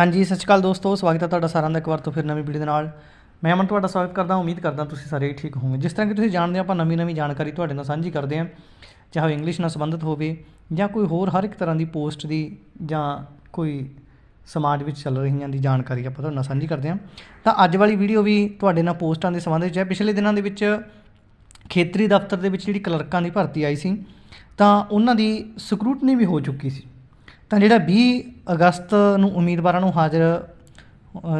ਹਾਂਜੀ, ਸਤਿ ਸ਼੍ਰੀ ਅਕਾਲ ਦੋਸਤੋ, ਸਵਾਗਤ ਹੈ ਤੁਹਾਡਾ ਸਾਰਿਆਂ ਦਾ ਇੱਕ ਵਾਰ ਤੋਂ ਫਿਰ ਨਵੀਂ ਵੀਡੀਓ ਦੇ ਨਾਲ। ਮੈਂ ਅਮਨ, ਤੁਹਾਡਾ ਸਵਾਗਤ ਕਰਦਾ ਉਮੀਦ ਕਰਦਾ ਤੁਸੀਂ ਸਾਰੇ ਠੀਕ ਹੋਵੋਗੇ। ਜਿਸ ਤਰ੍ਹਾਂ ਕਿ ਤੁਸੀਂ ਜਾਣਦੇ ਹੋ, ਆਪਾਂ ਨਵੀਂ ਨਵੀਂ ਜਾਣਕਾਰੀ ਤੁਹਾਡੇ ਨਾਲ ਸਾਂਝੀ ਕਰਦੇ ਹਾਂ। ਚਾਹੇ ਉਹ ਇੰਗਲਿਸ਼ ਨਾਲ ਸੰਬੰਧਿਤ ਹੋਵੇ ਜਾਂ ਕੋਈ ਹੋਰ ਹਰ ਇੱਕ ਤਰ੍ਹਾਂ ਦੀ ਪੋਸਟ ਦੀ ਜਾਂ ਕੋਈ ਸਮਾਜ ਵਿੱਚ ਚੱਲ ਰਹੀਆਂ ਦੀ ਜਾਣਕਾਰੀ ਆਪਾਂ ਤੁਹਾਡੇ ਨਾਲ ਸਾਂਝੀ ਕਰਦੇ ਹਾਂ। ਤਾਂ ਅੱਜ ਵਾਲੀ ਵੀਡੀਓ ਵੀ ਤੁਹਾਡੇ ਨਾਲ ਪੋਸਟਾਂ ਦੇ ਸੰਬੰਧ ਵਿੱਚ ਹੈ। ਪਿਛਲੇ ਦਿਨਾਂ ਦੇ ਵਿੱਚ ਖੇਤਰੀ ਦਫ਼ਤਰ ਦੇ ਵਿੱਚ ਜਿਹੜੀ ਕਲਰਕਾਂ ਦੀ ਭਰਤੀ ਆਈ ਸੀ, ਤਾਂ ਉਹਨਾਂ ਦੀ ਸਕਰੂਟਨੀ ਵੀ ਹੋ ਚੁੱਕੀ ਸੀ। ਤਾਂ ਜਿਹੜਾ 20 ਅਗਸਤ ਨੂੰ ਉਮੀਦਵਾਰਾਂ ਨੂੰ ਹਾਜ਼ਰ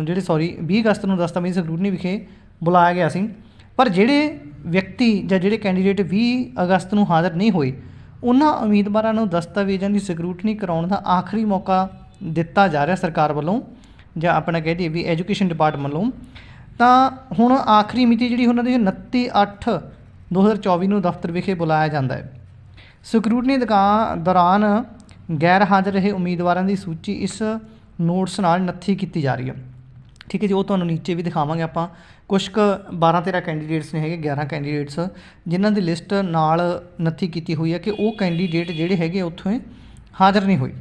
ਜਿਹੜੇ ਸੌਰੀ 20 ਅਗਸਤ ਨੂੰ ਦਸਤਾਵੇਜ਼ ਸਕਰੂਟਨੀ ਵਿਖੇ ਬੁਲਾਇਆ ਗਿਆ ਸੀ। ਪਰ ਜਿਹੜੇ ਵਿਅਕਤੀ ਜਾਂ ਜਿਹੜੇ ਕੈਂਡੀਡੇਟ 20 ਅਗਸਤ ਨੂੰ ਹਾਜ਼ਰ ਨਹੀਂ ਹੋਏ, ਉਹਨਾਂ ਉਮੀਦਵਾਰਾਂ ਨੂੰ ਦਸਤਾਵੇਜ਼ਾਂ ਦੀ ਸਕਰੂਟਨੀ ਕਰਾਉਣ ਦਾ ਆਖਰੀ ਮੌਕਾ ਦਿੱਤਾ ਜਾ ਰਿਹਾ ਸਰਕਾਰ ਵੱਲੋਂ ਜਾਂ ਆਪਣਾ ਕਹਿ ਦਈਏ ਵੀ ਐਜੂਕੇਸ਼ਨ ਡਿਪਾਰਟਮੈਂਟ ਵੱਲੋਂ। ਤਾਂ ਹੁਣ ਆਖਰੀ ਮਿਤੀ ਜਿਹੜੀ ਉਹਨਾਂ ਦੀ 29 8 2024 ਨੂੰ ਦਫ਼ਤਰ ਵਿਖੇ ਬੁਲਾਇਆ ਜਾਂਦਾ ਹੈ। ਸਕਰੂਟਨੀ ਦੁਕਾ- ਦੌਰਾਨ ਗੈਰ ਹਾਜ਼ਰ ਰਹੇ ਉਮੀਦਵਾਰਾਂ ਦੀ ਸੂਚੀ ਇਸ ਨੋਟਸ ਨਾਲ ਨੱਥੀ ਕੀਤੀ ਜਾ ਰਹੀ ਹੈ। ਠੀਕ ਹੈ ਜੀ, ਉਹ ਤੁਹਾਨੂੰ ਨੀਚੇ ਵੀ ਦਿਖਾਵਾਂਗੇ ਆਪਾਂ। ਕੁਝ ਕੁ 12 13 ਕੈਂਡੀਡੇਟਸ ਨੇ ਹੈਗੇ 11 ਕੈਂਡੀਡੇਟਸ ਜਿਨ੍ਹਾਂ ਦੀ ਲਿਸਟ ਨਾਲ ਨੱਥੀ ਕੀਤੀ ਹੋਈ ਹੈ ਕਿ ਉਹ ਕੈਂਡੀਡੇਟ ਜਿਹੜੇ ਹੈਗੇ ਉੱਥੋਂ ਹਾਜ਼ਰ ਨਹੀਂ ਹੋਏ।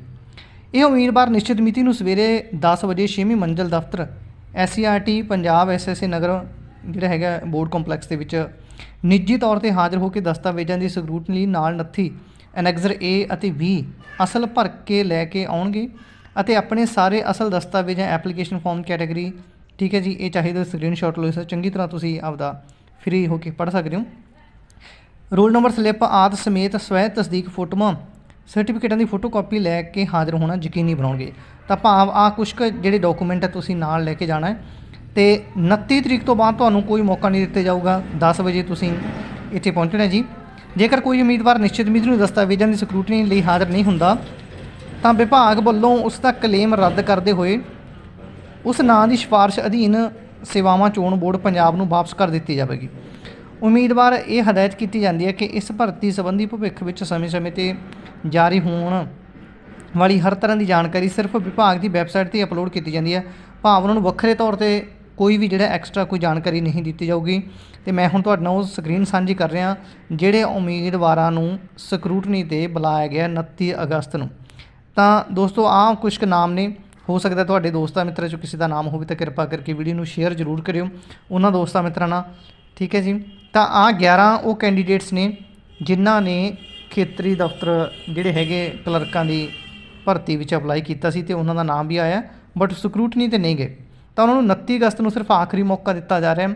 ਇਹ ਉਮੀਦਵਾਰ ਨਿਸ਼ਚਿਤ ਮਿਤੀ ਨੂੰ ਸਵੇਰੇ 10 ਵਜੇ 6ਵੀਂ ਮੰਜ਼ਲ ਦਫ਼ਤਰ ਐਸਸੀਆਰਟੀ ਪੰਜਾਬ ਐਸਐਸਏ ਨਗਰ, ਜਿਹੜਾ ਹੈਗਾ ਬੋਰਡ ਕੰਪਲੈਕਸ ਦੇ ਵਿੱਚ, ਨਿੱਜੀ ਤੌਰ ਤੇ ਹਾਜ਼ਰ ਹੋ ਕੇ ਦਸਤਾਵੇਜ਼ਾਂ ਦੀ ਸਕਰੂਟਨੀ ਨਾਲ ਨੱਥੀ ਐਨੈਕਸਰ A ਅਤੇ B ਅਸਲ ਭਰ ਕੇ ਲੈ ਕੇ ਆਉਣਗੇ ਅਤੇ ਆਪਣੇ ਸਾਰੇ ਅਸਲ ਦਸਤਾਵੇਜ਼ਾਂ ਐਪਲੀਕੇਸ਼ਨ ਫਾਰਮ ਕੈਟਾਗਰੀ, ਠੀਕ ਹੈ ਜੀ, ਇਹ ਚਾਹੇ ਤਾਂ ਸਕਰੀਨਸ਼ਾਟ ਲਓ ਇਸ, ਚੰਗੀ ਤਰ੍ਹਾਂ ਤੁਸੀਂ ਆਪਦਾ ਫ੍ਰੀ ਹੋ ਕੇ ਪੜ੍ਹ ਸਕਦੇ ਹੋ। ਰੋਲ ਨੰਬਰ ਸਲਿੱਪ ਆਦਿ ਸਮੇਤ ਸਵੈ ਤਸਦੀਕ ਫੋਟੋਆਂ ਸਰਟੀਫਿਕੇਟਾਂ ਦੀ ਫੋਟੋਕਾਪੀ ਲੈ ਕੇ ਹਾਜ਼ਰ ਹੋਣਾ ਯਕੀਨੀ ਬਣਾਉਣਗੇ। ਤਾਂ ਭਾਵ ਆ ਕੁਝ ਕੁ ਜਿਹੜੇ ਡਾਕੂਮੈਂਟ ਹੈ ਤੁਸੀਂ ਨਾਲ ਲੈ ਕੇ ਜਾਣਾ ਹੈ। ਤੇ 29 ਤਰੀਕ ਤੋਂ ਬਾਅਦ ਤੁਹਾਨੂੰ ਕੋਈ ਮੌਕਾ ਨਹੀਂ ਦਿੱਤਾ ਜਾਊਗਾ। 10 ਵਜੇ ਤੁਸੀਂ ਇੱਥੇ ਪਹੁੰਚਣਾ ਜੀ। ਜੇਕਰ ਕੋਈ ਉਮੀਦਵਾਰ ਨਿਸ਼ਚਿਤ ਮਿਤੀ ਨੂੰ ਦਸਤਾਵੇਜ਼ਾਂ ਦੀ ਸਕਰੂਟਨੀ ਲਈ ਹਾਜ਼ਰ ਨਹੀਂ ਹੁੰਦਾ, ਤਾਂ ਵਿਭਾਗ ਵੱਲੋਂ ਉਸ ਦਾ ਕਲੇਮ ਰੱਦ ਕਰਦੇ ਹੋਏ ਉਸ ਨਾਂ ਦੀ ਸਿਫਾਰਿਸ਼ ਅਧੀਨ ਸੇਵਾਵਾਂ ਚੋਣ ਬੋਰਡ ਪੰਜਾਬ ਨੂੰ ਵਾਪਸ ਕਰ ਦਿੱਤੀ ਜਾਵੇਗੀ। ਉਮੀਦਵਾਰ ਇਹ ਹਦਾਇਤ ਕੀਤੀ ਜਾਂਦੀ ਹੈ ਕਿ ਇਸ ਭਰਤੀ ਸੰਬੰਧੀ ਭਵਿੱਖ ਵਿੱਚ ਸਮੇਂ-ਸਮੇਂ ਤੇ ਜਾਰੀ ਹੋਣ ਵਾਲੀ ਹਰ ਤਰ੍ਹਾਂ ਦੀ ਜਾਣਕਾਰੀ ਸਿਰਫ ਵਿਭਾਗ ਦੀ ਵੈਬਸਾਈਟ ਤੇ ਅਪਲੋਡ ਕੀਤੀ ਜਾਂਦੀ ਹੈ। ਭਾਵ ਉਹਨਾਂ ਨੂੰ ਵੱਖਰੇ ਤੌਰ ਤੇ ਕੋਈ ਵੀ ਜਿਹੜਾ ਐਕਸਟਰਾ ਕੋਈ ਜਾਣਕਾਰੀ ਨਹੀਂ ਦਿੱਤੀ ਜਾਊਗੀ। ਤੇ ਮੈਂ ਹੁਣ ਤੁਹਾਡੇ ਨਾਲ ਉਹ ਸਕਰੀਨ ਸਾਂਝੀ ਕਰ ਰਿਹਾ, ਜਿਹੜੇ ਉਮੀਦਵਾਰਾਂ ਨੂੰ ਸਕਰੂਟਨੀ ਤੇ ਬੁਲਾਇਆ ਗਿਆ 29 ਅਗਸਤ ਨੂੰ। ਤਾਂ ਦੋਸਤੋ, ਆਹ ਕੁਝ ਕੁ ਨਾਮ ਨੇ। ਹੋ ਸਕਦਾ ਤੁਹਾਡੇ ਦੋਸਤਾਂ ਮਿੱਤਰਾਂ ਚੋਂ ਕਿਸੇ ਦਾ ਨਾਮ ਹੋਵੇ ਤਾਂ ਕਿਰਪਾ ਕਰਕੇ ਵੀਡੀਓ ਨੂੰ ਸ਼ੇਅਰ ਜ਼ਰੂਰ ਕਰਿਓ। ਉਹਨਾਂ ਦੋਸਤਾਂ ਮਿੱਤਰਾਂ ਨਾਲ। ਠੀਕ ਹੈ ਜੀ? ਤਾਂ ਆਹ 11 ਉਹ ਕੈਂਡੀਡੇਟਸ ਨੇ, ਜਿਨ੍ਹਾਂ ਨੇ ਖੇਤਰੀ ਦਫ਼ਤਰ ਜਿਹੜੇ ਹੈਗੇ ਕਲਰਕਾਂ ਦੀ ਭਰਤੀ ਵਿੱਚ ਅਪਲਾਈ ਕੀਤਾ ਸੀ ਤੇ ਉਹਨਾਂ ਦਾ ਨਾਮ ਵੀ ਆਇਆ ਬਟ ਸਕਰੂਟਨੀ ਤੇ ਨਹੀਂ ਗਏ। ਤਾਂ ਉਹਨਾਂ ਨੂੰ 29 ਅਗਸਤ ਨੂੰ ਸਿਰਫ ਆਖਰੀ ਮੌਕਾ ਦਿੱਤਾ ਜਾ ਰਿਹਾ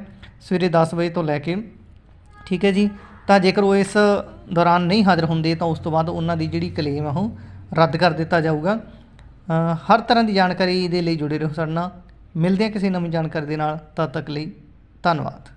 ਸਵੇਰੇ 10 ਵਜੇ ਤੋਂ ਲੈ ਕੇ। ਠੀਕ ਹੈ ਜੀ? ਤਾਂ ਜੇਕਰ ਉਹ ਇਸ ਦੌਰਾਨ ਨਹੀਂ ਹਾਜ਼ਰ ਹੁੰਦੇ, ਤਾਂ ਉਸ ਤੋਂ ਬਾਅਦ ਉਹਨਾਂ ਦੀ ਜਿਹੜੀ ਕਲੇਮ ਆ ਉਹ ਰੱਦ ਕਰ ਦਿੱਤਾ ਜਾਊਗਾ। ਹਰ ਤਰ੍ਹਾਂ ਦੀ ਜਾਣਕਾਰੀ ਦੇ ਲਈ ਜੁੜੇ ਰਹੋ ਸਾਡੇ ਨਾਲ। ਮਿਲਦੇ ਹਾਂ ਕਿਸੇ ਨਵੀਂ ਜਾਣਕਾਰੀ ਦੇ ਨਾਲ। ਤਦ ਤੱਕ ਲਈ ਧੰਨਵਾਦ।